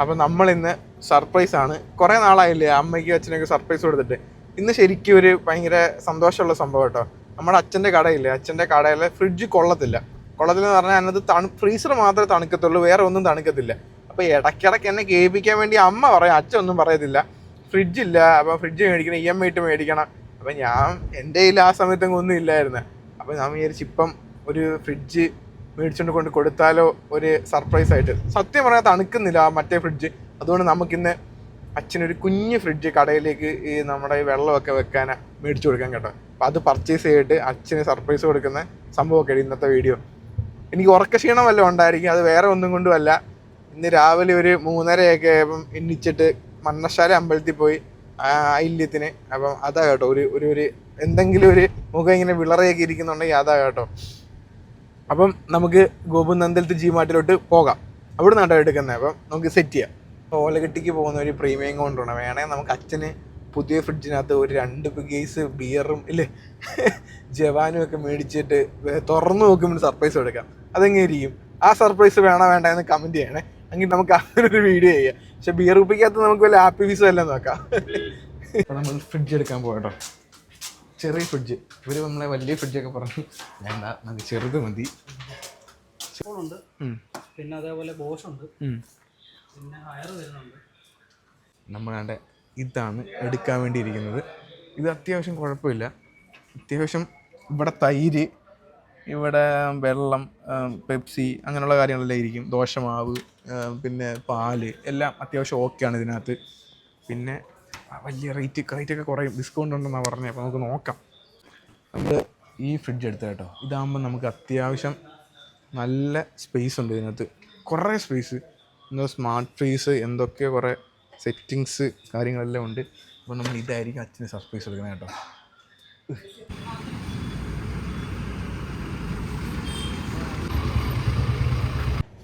അപ്പം നമ്മൾ ഇന്ന് സർപ്രൈസ് ആണ്. കുറേ നാളായില്ലേ അമ്മയ്ക്കും അച്ഛനൊക്കെ സർപ്രൈസ് കൊടുത്തിട്ട്. ഇന്ന് ശരിക്കും ഒരു ഭയങ്കര സന്തോഷമുള്ള സംഭവം കേട്ടോ. നമ്മുടെ അച്ഛന്റെ കടയില്ലേ? അച്ഛന്റെ കടയിലെ ഫ്രിഡ്ജ് കൊള്ളത്തില്ല. കൊള്ളത്തില്ലെന്ന് പറഞ്ഞാൽ അതിനകത്ത് തണു ഫ്രീസർ മാത്രമേ തണുക്കത്തുള്ളൂ വേറെ ഒന്നും തണുക്കത്തില്ല. അപ്പോൾ ഇടയ്ക്കിടയ്ക്ക് എന്നെ കേൾപ്പിക്കാൻ വേണ്ടി അമ്മ പറയും അച്ഛൻ ഒന്നും പറയത്തില്ല. ഫ്രിഡ്ജ് ഇല്ല അപ്പോൾ ഫ്രിഡ്ജ് മേടിക്കണം ഇ എം ഐ ഇട്ട് മേടിക്കണം. അപ്പം ഞാൻ എന്റെ കയ്യിൽ ആ സമയത്തൊന്നും ഒന്നും ഇല്ലായിരുന്നു. അപ്പോൾ ഞാൻ വിചാരിച്ചു ഇപ്പം ഒരു ഫ്രിഡ്ജ് മേടിച്ചുകൊണ്ട് കൊണ്ട് കൊടുത്താലോ ഒരു സർപ്രൈസ് ആയിട്ട്. സത്യം പറഞ്ഞാൽ തണുക്കുന്നില്ല ആ മറ്റേ ഫ്രിഡ്ജ് അതുകൊണ്ട് നമുക്കിന്ന് അച്ഛനൊരു കുഞ്ഞ് ഫ്രിഡ്ജ് കടയിലേക്ക് ഈ നമ്മുടെ വെള്ളമൊക്കെ വെക്കാൻ മേടിച്ചു കൊടുക്കാൻ കേട്ടോ. അപ്പം അത് പർച്ചേസ് ചെയ്തിട്ട് അച്ഛന് സർപ്രൈസ് കൊടുക്കുന്ന സംഭവമൊക്കെ ഇന്നത്തെ വീഡിയോ എനിക്ക് ഉറക്ക ക്ഷീണം ഉണ്ടായിരിക്കും. അത് വേറെ ഒന്നും കൊണ്ടുമല്ല ഇന്ന് രാവിലെ ഒരു മൂന്നരയൊക്കെ ആയപ്പം എണ്ണിച്ചിട്ട് മണ്ണശാല അമ്പലത്തിൽ പോയി ഐല്യത്തിന് അപ്പം അതാ കേട്ടോ. ഒരു ഒരു എന്തെങ്കിലും ഒരു മുഖം ഇങ്ങനെ വിളറയൊക്കെ ഇരിക്കുന്നുണ്ടെങ്കിൽ അതാ കേട്ടോ. അപ്പം നമുക്ക് ഗോപുനന്ദലത്ത് ജി മാർട്ടിലോട്ട് പോകാം. അവിടെ നിന്നാണ് എടുക്കുന്നത് അപ്പം നമുക്ക് സെറ്റ് ചെയ്യാം. ഓലകെട്ടിക്ക് പോകുന്ന ഒരു പ്രീമിയം കൗണ്ടറാണ് വേണമെങ്കിൽ നമുക്ക് അച്ഛന് പുതിയ ഫ്രിഡ്ജിനകത്ത് ഒരു രണ്ട് കേസ് ബിയറും ഇല്ലേ? ജവാനും ഒക്കെ മേടിച്ചിട്ട് തുറന്നു നോക്കുമ്പോൾ സർപ്രൈസ് കൊടുക്കാം. അതെങ്ങനെ ഇരിക്കും? ആ സർപ്രൈസ് വേണോ വേണ്ട എന്ന് കമന്റ് ചെയ്യണേ. അങ്ങനെ നമുക്ക് അങ്ങനെ ഒരു വീഡിയോ ചെയ്യാം. പക്ഷെ ബിയർ കുപ്പിക്കകത്ത് നമുക്ക് വല്ല ഹാപ്പി പീസും എല്ലാം നോക്കാം. നമ്മൾ ഫ്രിഡ്ജ് എടുക്കാൻ പോകട്ടോ ചെറിയ ഫ്രിഡ്ജ് ഇവർ നമ്മളെ വലിയ ഫ്രിഡ്ജൊക്കെ പറഞ്ഞു വേണ്ട നമുക്ക് ചെറുത് മതി. ഉണ്ട്. പിന്നെ അതേപോലെ ബോസ് ഉണ്ട്. പിന്നെ ഹയർ വരുന്നുണ്ട്. നമ്മളാണ്ട് ഇതാണ് എടുക്കാൻ വേണ്ടിയിരിക്കുന്നത്. ഇത് അത്യാവശ്യം കുഴപ്പമില്ല. അത്യാവശ്യം ഇവിടെ തൈര് ഇവിടെ വെള്ളം പെപ്സി അങ്ങനെയുള്ള കാര്യങ്ങളെല്ലാം ഇരിക്കും. ദോശമാവ് പിന്നെ പാൽ എല്ലാം അത്യാവശ്യം ഓക്കെയാണ് ഇതിനകത്ത്. പിന്നെ വലിയ റേറ്റ് റേറ്റൊക്കെ കുറയും. ഡിസ്കൗണ്ട് ഉണ്ടെന്നാണ് പറഞ്ഞത് അപ്പോൾ നമുക്ക് നോക്കാം. നമ്മൾ ഈ ഫ്രിഡ്ജ് എടുത്ത കേട്ടോ. ഇതാകുമ്പോൾ നമുക്ക് അത്യാവശ്യം നല്ല സ്പേസ് ഉണ്ട് ഇതിനകത്ത്. കുറേ സ്പേസ് എന്തോ സ്മാർട്ട് ഫ്രീസ് എന്തൊക്കെ കുറേ സെറ്റിങ്സ് കാര്യങ്ങളെല്ലാം ഉണ്ട്. അപ്പോൾ നമ്മൾ ഇതായിരിക്കും അച്ഛന് സർപ്രൈസ് എടുക്കുന്നത് കേട്ടോ.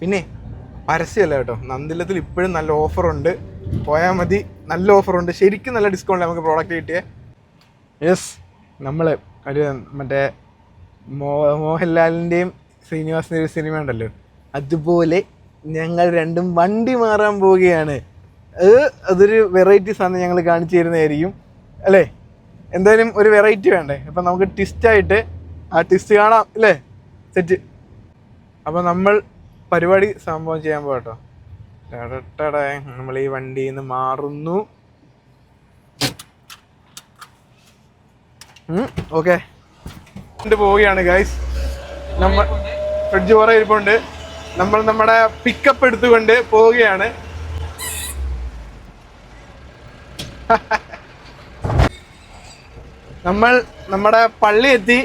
പിന്നെ പരസ്യമല്ല കേട്ടോ. നന്ദിലത്തിൽ ഇപ്പോഴും നല്ല ഓഫറുണ്ട് പോയാൽ മതി. നല്ല ഓഫറുണ്ട്. ശരിക്കും നല്ല ഡിസ്കൗണ്ട് നമുക്ക് പ്രോഡക്റ്റ് കിട്ടിയേ. യെസ് നമ്മൾ ഒരു മറ്റേ മോ മോഹൻലാലിന്റെയും ശ്രീനിവാസിന്റെ ഒരു സിനിമ ഉണ്ടല്ലോ. അതുപോലെ ഞങ്ങൾ രണ്ടും വണ്ടി മാറാൻ പോവുകയാണ്. അത് അതൊരു വെറൈറ്റി സാധനം ഞങ്ങൾ കാണിച്ചു തരുന്നതായിരിക്കും. അല്ലേ? എന്തായാലും ഒരു വെറൈറ്റി വേണ്ടേ? അപ്പം നമുക്ക് ട്വിസ്റ്റായിട്ട് ആ ട്വിസ്റ്റ് കാണാം അല്ലേ? സെറ്റ് അപ്പോൾ നമ്മൾ പരിപാടി സംഭവം ചെയ്യാൻ പോകട്ടോ നമ്മൾ ഈ വണ്ടിയിൽ നിന്ന് മാറുന്നു ഓക്കെ. പോവുകയാണ് ഗൈസ് നമ്മൾ ഫ്രിഡ്ജ് കുറെ ഇരിപ്പുണ്ട്. നമ്മൾ നമ്മുടെ പിക്കപ്പ് എടുത്തുകൊണ്ട് പോവുകയാണ്. നമ്മൾ നമ്മുടെ പള്ളി എത്തി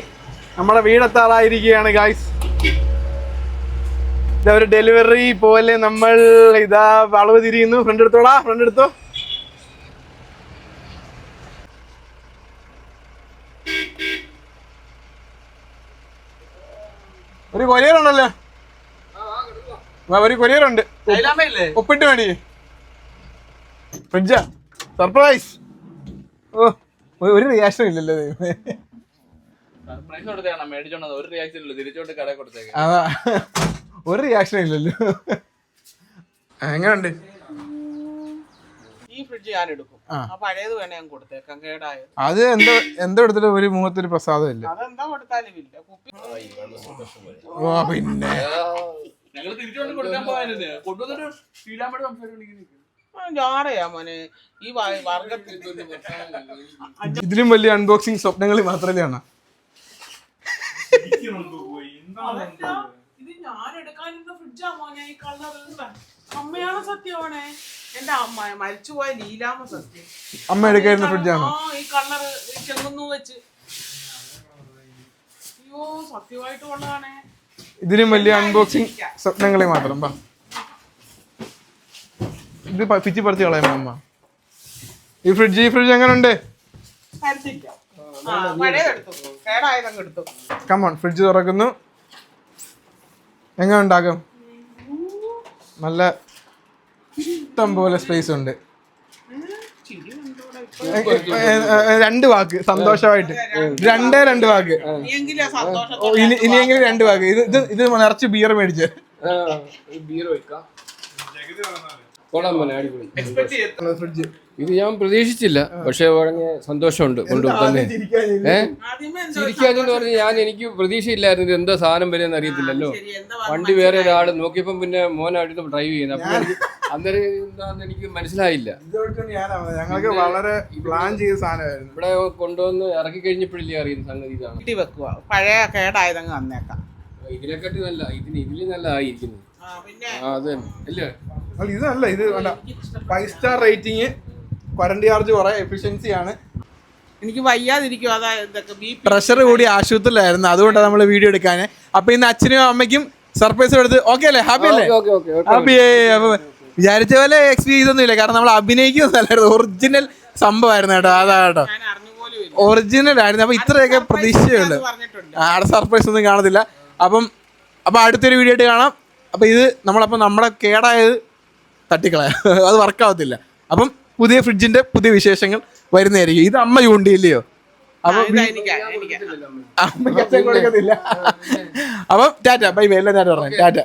നമ്മുടെ വീടെത്താറായിരിക്കുകയാണ് ഗൈസ് ഒരു ഡെലിവറി പോലെ നമ്മൾ ഇതാ വളവ് തിരിയുന്നു ഫ്രണ്ട് എടുത്തോളാ ഫ്രണ്ട് എടുത്തോ. ഒരു ഉണ്ടല്ലോ വാ, ഒരു കൊറിയർ ഉണ്ട് ഒപ്പിട്ട് വേണ്ടി. ഫ്രിഡ്ജാ. സർപ്രൈസ് ഓ ഒരു- റിയാക്ഷൻ ഇല്ലല്ലോ ദൈവമേ. സർപ്രൈസ് കൊടുത്തേക്കണം മേടിച്ചോണ്ടത് ഒരു റിയാക്ഷൻ ഇല്ല. തിരിച്ചോണ്ട് കട കൊടുത്തേക്ക്. ഒരു റിയാക്ഷൻ ഇല്ലല്ലോ. എങ്ങനെയുണ്ട് ഈ ഫ്രിഡ്ജ് ഞാൻ എടുക്കും. ആ. ആ പഴയത് വേണേ ഞാൻ കൊടുത്തേക്കാം. കേടായത്. അത് എന്താ എന്താ എടുത്തിട്ട് ഒരു മുഖത്തൊരു പ്രസാദം ഇല്ല. അതെന്താ കൊടുത്താലും ഇല്ല. കുപ്പി ഓ പിന്നെ. ഞങ്ങൾ കൊടുക്കാൻ കൊണ്ടുവന്നിട്ട് ഇതിലും വലിയ അൺബോക്സിങ് സ്വപ്നങ്ങൾ മാത്രമല്ലേ ആണ് അതല്ല, ഇത് ഞാൻ എടുക്കാനിരുന്ന ഫ്രിഡ്ജാ മോനെ ഈ കളർ അമ്മയാണ് സത്യമാണേ എന്റെ അമ്മ? മരിച്ചുപോയ ലീലാമ്മ സത്യം. അമ്മ എടുക്കായിരുന്ന ഫ്രിഡ്ജാണോ ആ ഈ കളർ ചെങ്ങുന്നു വെച്ച്. അയ്യോ സത്യമായിട്ട് കൊള്ളാണേ. ഇതിലും വലിയ അൺബോക്സിങ് സ്വപ്നങ്ങളെ മാത്രം ബാ ഇത് പിച്ചി പറിച്ച് കളയാം അമ്മ? ഈ ഫ്രിഡ്ജ് ഈ ഫ്രിഡ്ജ് എങ്ങനെ ഉണ്ട് കമോൺ ഫ്രിഡ്ജ് തുറക്കുന്നു. എങ്ങനെ ഉണ്ടാകും നല്ല ഇഷ്ടം പോലെ സ്പേസ് ഉണ്ട്. രണ്ട് വാക്ക് സന്തോഷമായിട്ട്. രണ്ടേ രണ്ട് വാക്ക്. ഇനിയെങ്കിലും രണ്ട് വാക്ക്. ഇത് ഇത് ഇത് നിറച്ച് ബിയർ മേടിച്ച്. ഫ്രിഡ്ജ്. ഇത് ഞാൻ പ്രതീക്ഷിച്ചില്ല. പക്ഷെ വളരെ സന്തോഷമുണ്ട് കൊണ്ടുപോയി ഏഹ് ചിരിക്കാതെന്ന് പറഞ്ഞ് ഞാൻ എനിക്ക് പ്രതീക്ഷയില്ലായിരുന്നു ഇത് എന്താ സാധനം വരെയെന്ന് അറിയത്തില്ലല്ലോ. ശരി, എന്താ വണ്ടി വേറെ ഒരാൾ നോക്കിയപ്പം പിന്നെ മോനായിട്ട് ഡ്രൈവ് ചെയ്യുന്നത് അപ്പൊ എനിക്ക് അന്നേരം എന്താന്ന് എനിക്ക് മനസ്സിലായില്ല. ഞങ്ങൾക്ക് വളരെ പ്ലാൻ ചെയ്ത സാധനമായിരുന്നു. ഇവിടെ കൊണ്ടുവന്ന് ഇറക്കി കഴിഞ്ഞപ്പോഴില്ലേ അറിയുന്ന സംഗതി ഇതാണ്. വെക്കുക. പഴയ കേടായതങ്ങ് വന്നേക്കാം. ഇതിനെക്കാട്ടി നല്ല ഇതിന് ഇതിൽ നല്ല ആയിരിക്കുന്നു. അതെ അല്ലേ അല്ല ഇതല്ല ഇത് വേണ്ട. Five star rating current charge കുറെ എഫിഷ്യൻസിയാണ് എനിക്ക് വയ്യാതിരിക്കും അതാ ഇതൊക്കെ ബി പ്രഷർ കൂടി ആശുപത്രിയിലായിരുന്നു. അതുകൊണ്ടാണ് നമ്മൾ വീഡിയോ എടുക്കാൻ അപ്പൊ ഇന്ന് അച്ഛനും അമ്മയ്ക്കും സർപ്രൈസ് എടുത്ത് ഓക്കെ അല്ലേ? ഹാപ്പി അല്ലേ? ഓക്കെ ഓക്കെ ഹാപ്പി വിചാരിച്ച പോലെ എക്സ്പീരിയൻസ് ഒന്നും ഇല്ല കാരണം നമ്മൾ അഭിനയിക്കുന്നതല്ലായിരുന്നു ഒറിജിനൽ സംഭവമായിരുന്നു കേട്ടോ. അതാ കേട്ടോ. ഒറിജിനൽ ആയിരുന്നു. അപ്പൊ ഇത്രയൊക്കെ പ്രതീക്ഷയുണ്ട് ആടെ സർപ്രൈസ് ഒന്നും കാണത്തില്ല അപ്പം അപ്പം അടുത്തൊരു വീഡിയോ ആയിട്ട് കാണാം. അപ്പം ഇത് നമ്മളപ്പം നമ്മുടെ കേടായത് തട്ടിക്കളയാം. അത് വർക്കാവത്തില്ല അപ്പം പുതിയ ഫ്രിഡ്ജിന്റെ പുതിയ വിശേഷങ്ങൾ വരുന്നതായിരിക്കും. ഇത് അമ്മ ചൂണ്ടിയില്ലയോ? അപ്പൊ അമ്മയ്ക്ക് അച്ഛൻ അപ്പം ടാറ്റ ബൈ ബൈ. എല്ലാം ടാറ്റ പറഞ്ഞു. ടാറ്റ.